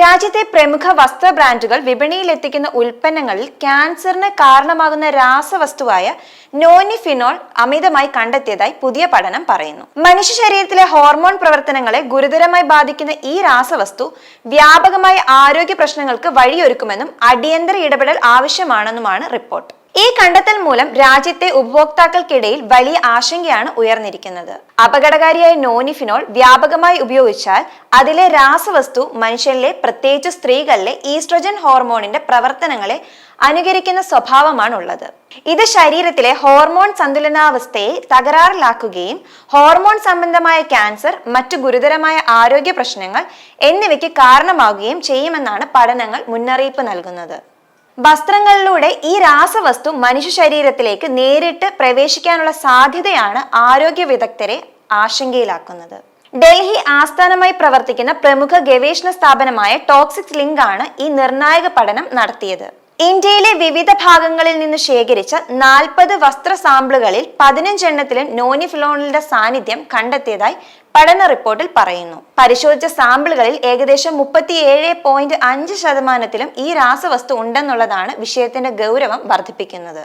രാജ്യത്തെ പ്രമുഖ വസ്ത്ര ബ്രാൻഡുകൾ വിപണിയിൽ എത്തിക്കുന്ന ഉൽപ്പന്നങ്ങളിൽ ക്യാൻസറിന് കാരണമാകുന്ന രാസവസ്തുവായ നോനിഫിനോൾ അമിതമായി കണ്ടെത്തിയതായി പുതിയ പഠനം പറയുന്നു. മനുഷ്യ ശരീരത്തിലെ ഹോർമോൺ പ്രവർത്തനങ്ങളെ ഗുരുതരമായി ബാധിക്കുന്ന ഈ രാസവസ്തു വ്യാപകമായ ആരോഗ്യ പ്രശ്നങ്ങൾക്ക് വഴിയൊരുക്കുമെന്നും അടിയന്തര ഇടപെടൽ ആവശ്യമാണെന്നുമാണ് റിപ്പോർട്ട്. ഈ കണ്ടെത്തൽ മൂലം രാജ്യത്തെ ഉപഭോക്താക്കൾക്കിടയിൽ വലിയ ആശങ്കയാണ് ഉയർന്നിരിക്കുന്നത്. അപകടകാരിയായ നോനിഫിനോൾ വ്യാപകമായി ഉപയോഗിച്ചാൽ അതിലെ രാസവസ്തു മനുഷ്യരിലെ പ്രത്യേകിച്ച് സ്ത്രീകളിലെ ഈസ്ട്രജൻ ഹോർമോണിന്റെ പ്രവർത്തനങ്ങളെ അനുകരിക്കുന്ന സ്വഭാവമാണുള്ളത്. ഇത് ശരീരത്തിലെ ഹോർമോൺ സന്തുലനാവസ്ഥയെ തകരാറിലാക്കുകയും ഹോർമോൺ സംബന്ധമായ ക്യാൻസർ മറ്റു ഗുരുതരമായ ആരോഗ്യ പ്രശ്നങ്ങൾ എന്നിവയ്ക്ക് കാരണമാകുകയും ചെയ്യുമെന്നാണ് പഠനങ്ങൾ മുന്നറിയിപ്പ് നൽകുന്നത്. വസ്ത്രങ്ങളിലൂടെ ഈ രാസവസ്തു മനുഷ്യ ശരീരത്തിലേക്ക് നേരിട്ട് പ്രവേശിക്കാനുള്ള സാധ്യതയാണ് ആരോഗ്യ വിദഗ്ധരെ ആശങ്കയിലാക്കുന്നത്. ഡൽഹി ആസ്ഥാനമായി പ്രവർത്തിക്കുന്ന പ്രമുഖ ഗവേഷണ സ്ഥാപനമായ ടോക്സിക് ലിങ്ക് ആണ് ഈ നിർണായക പഠനം നടത്തിയത്. ഇന്ത്യയിലെ വിവിധ ഭാഗങ്ങളിൽ നിന്ന് ശേഖരിച്ച നാൽപ്പത് വസ്ത്ര സാമ്പിളുകളിൽ പതിനഞ്ചെണ്ണത്തിലും നോനിഫിലോണിന്റെ സാന്നിധ്യം കണ്ടെത്തിയതായി പഠന റിപ്പോർട്ടിൽ പറയുന്നു. പരിശോധിച്ച സാമ്പിളുകളിൽ ഏകദേശം മുപ്പത്തിയേഴ് പോയിന്റ് അഞ്ച് ശതമാനത്തിലും ഈ രാസവസ്തു ഉണ്ടെന്നുള്ളതാണ് വിഷയത്തിന്റെ ഗൗരവം വർദ്ധിപ്പിക്കുന്നത്.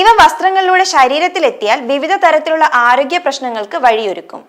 ഇവ വസ്ത്രങ്ങളിലൂടെ ശരീരത്തിലെത്തിയാൽ വിവിധ തരത്തിലുള്ള ആരോഗ്യ പ്രശ്നങ്ങൾക്ക് വഴിയൊരുക്കും.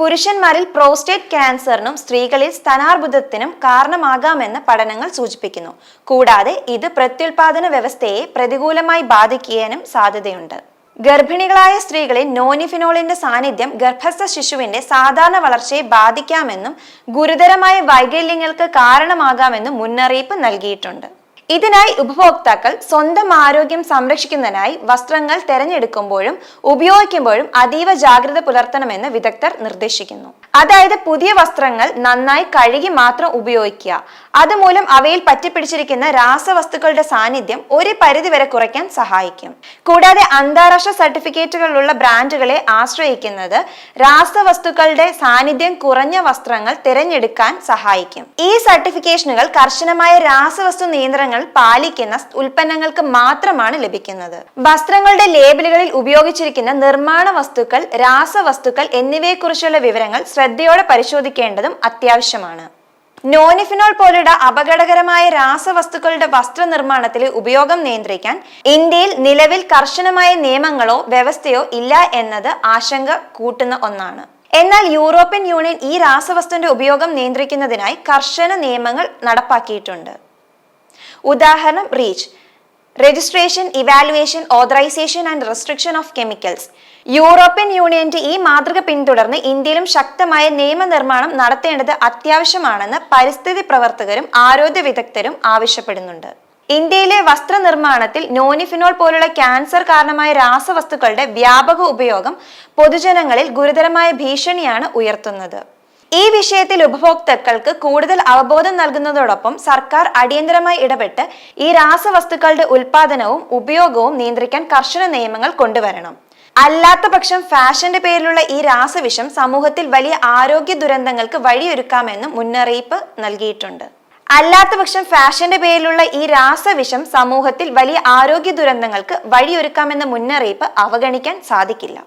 പുരുഷന്മാരിൽ പ്രോസ്റ്റേറ്റ് ക്യാൻസറിനും സ്ത്രീകളിൽ സ്തനാർബുദത്തിനും കാരണമാകാമെന്ന് പഠനങ്ങൾ സൂചിപ്പിക്കുന്നു. കൂടാതെ ഇത് പ്രത്യുൽപാദന വ്യവസ്ഥയെ പ്രതികൂലമായി ബാധിക്കാനും സാധ്യതയുണ്ട്. ഗർഭിണികളായ സ്ത്രീകളിൽ നോനിഫിനോളിന്റെ സാന്നിധ്യം ഗർഭസ്ഥ ശിശുവിന്റെ സാധാരണ വളർച്ചയെ ബാധിക്കാമെന്നും ഗുരുതരമായ വൈകല്യങ്ങൾക്ക് കാരണമാകാമെന്നും മുന്നറിയിപ്പ് നൽകിയിട്ടുണ്ട്. ഇതിനായി ഉപഭോക്താക്കൾ സ്വന്തം ആരോഗ്യം സംരക്ഷിക്കുന്നതിനായി വസ്ത്രങ്ങൾ തിരഞ്ഞെടുക്കുമ്പോഴും ഉപയോഗിക്കുമ്പോഴും അതീവ ജാഗ്രത പുലർത്തണമെന്ന് വിദഗ്ധർ നിർദ്ദേശിക്കുന്നു. അതായത് പുതിയ വസ്ത്രങ്ങൾ നന്നായി കഴുകി മാത്രം ഉപയോഗിക്കുക. അതുമൂലം അവയിൽ പറ്റിപ്പിടിച്ചിരിക്കുന്ന രാസവസ്തുക്കളുടെ സാന്നിധ്യം ഒരു പരിധിവരെ കുറയ്ക്കാൻ സഹായിക്കും. കൂടാതെ അന്താരാഷ്ട്ര സർട്ടിഫിക്കറ്റുകളുള്ള ബ്രാൻഡുകളെ ആശ്രയിക്കുന്നത് രാസവസ്തുക്കളുടെ സാന്നിധ്യം കുറഞ്ഞ വസ്ത്രങ്ങൾ തിരഞ്ഞെടുക്കാൻ സഹായിക്കും. ഈ സർട്ടിഫിക്കേഷനുകൾ കർശനമായ രാസവസ്തു നിയന്ത്രണങ്ങൾ പാലിക്കുന്ന ഉൽപ്പന്നങ്ങൾക്ക് മാത്രമാണ് ലഭിക്കുന്നത്. വസ്ത്രങ്ങളുടെ ലേബലുകളിൽ ഉപയോഗിച്ചിരിക്കുന്ന നിർമ്മാണ വസ്തുക്കൾ രാസവസ്തുക്കൾ എന്നിവയെക്കുറിച്ചുള്ള വിവരങ്ങൾ ശ്രദ്ധയോടെ പരിശോധിക്കേണ്ടതും അത്യാവശ്യമാണ്. നോനിഫിനോൾ പോലുള്ള അപകടകരമായ രാസവസ്തുക്കളുടെ വസ്ത്രനിർമ്മാണത്തിലെ ഉപയോഗം നിയന്ത്രിക്കാൻ ഇന്ത്യയിൽ നിലവിൽ കർശനമായ നിയമങ്ങളോ വ്യവസ്ഥയോ ഇല്ല എന്നത് ആശങ്ക കൂട്ടുന്ന ഒന്നാണ്. എന്നാൽ യൂറോപ്യൻ യൂണിയൻ ഈ രാസവസ്തുവിന്റെ ഉപയോഗം നിയന്ത്രിക്കുന്നതിനായി കർശന നിയമങ്ങൾ നടപ്പാക്കിയിട്ടുണ്ട്. ഉദാഹരണം REACH. Registration evaluation authorisation and restriction of chemicals European യൂണിയന്റെ ഈ മാതൃക പിന്തുടർന്ന് ഇന്ത്യയിലും ശക്തമായ നിയമനിർമ്മാണം നടത്തേണ്ടത് അത്യാവശ്യമാണെന്ന് പരിസ്ഥിതി പ്രവർത്തകരും ആരോഗ്യ വിദഗ്ധരും ആവശ്യപ്പെടുന്നുണ്ട്. ഇന്ത്യയിലെ വസ്ത്രനിർമ്മാണത്തിൽ നോനിഫിനോൾ പോലുള്ള ക്യാൻസർ കാരണമായ രാസവസ്തുക്കളുടെ വ്യാപക ഉപയോഗം പൊതുജനങ്ങളിൽ ഗുരുതരമായ ഭീഷണിയാണ് ഉയർത്തുന്നത്. ഈ വിഷയത്തിൽ ഉപഭോക്താക്കൾക്ക് കൂടുതൽ അവബോധം നൽകുന്നതോടൊപ്പം സർക്കാർ അടിയന്തരമായി ഇടപെട്ട് ഈ രാസവസ്തുക്കളുടെ ഉൽപാദനവും ഉപയോഗവും നിയന്ത്രിക്കാൻ കർശന നിയമങ്ങൾ കൊണ്ടുവരണം. അല്ലാത്ത പക്ഷം ഫാഷന്റെ പേരിലുള്ള ഈ രാസവിഷം സമൂഹത്തിൽ വലിയ ആരോഗ്യ ദുരന്തങ്ങൾക്ക് വഴിയൊരുക്കാമെന്നും മുന്നറിയിപ്പ് നൽകിയിട്ടുണ്ട്. അല്ലാത്ത പക്ഷം ഫാഷന്റെ പേരിലുള്ള ഈ രാസവിഷം സമൂഹത്തിൽ വലിയ ആരോഗ്യ ദുരന്തങ്ങൾക്ക് വഴിയൊരുക്കാമെന്ന മുന്നറിയിപ്പ് അവഗണിക്കാൻ സാധിക്കില്ല.